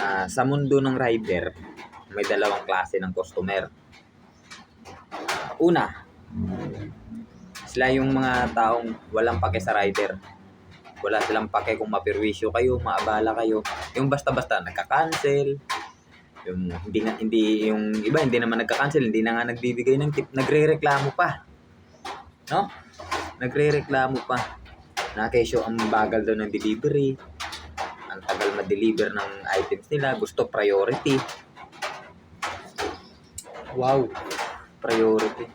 Ah, sa mundo ng rider, may dalawang klase ng customer. Una, sila yung mga taong walang pake sa rider. Wala silang pake kung mapirwisyo kayo, maabala kayo. Yung basta-basta nagka-cancel. Yung hindi nga hindi yung iba hindi naman nagka-cancel, hindi na nga nagbibigay ng tip, nagrereklamo pa. No? Nagrereklamo pa. Na kesyo ang bagal daw ng delivery. Ang tagal ma-deliver ng items nila, gusto priority. Wow, priority.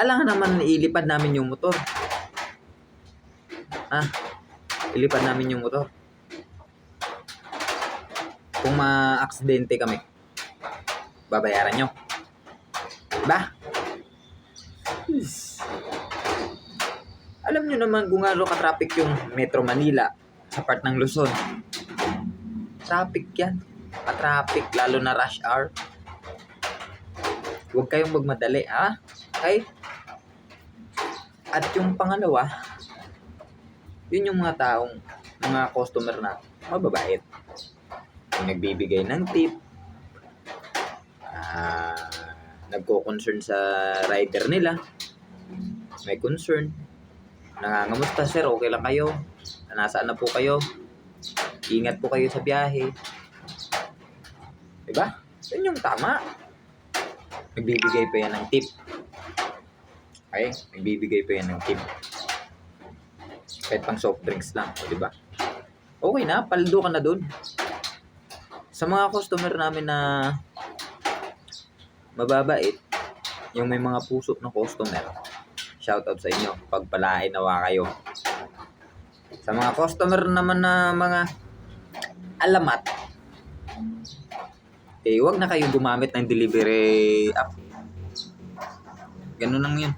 Alam naman ilipad namin yung motor. Ha? Ilipad namin yung motor. Kung ma-aksidente kami, babayaran nyo. Diba? Alam nyo naman kung ano ka-traffic yung Metro Manila sa part ng Luzon. Traffic yan. Pa-traffic, lalo na rush hour. Huwag kayong magmadali, ha? Okay? At yung pangalawa, yun yung mga taong, mga customer na mababait. Yung nagbibigay ng tip, ah, nagko-concern sa rider nila, may concern, nangangamusta sir, okay lang kayo, nasaan na po kayo, ingat po kayo sa biyahe. Diba? Yun yung tama. Nagbibigay pa yan ng tip. Okay? Nagbibigay pa yan ng tip. Kahit pang soft drinks lang, o, diba? Okay na, paldo ka na dun. Sa mga customer namin na mababait, yung may mga puso na customer, shoutout sa inyo, pagpalain nawa kayo. Sa mga customer naman na mga alamat, eh, wag na kayo gumamit ng delivery app. Ganun lang yun.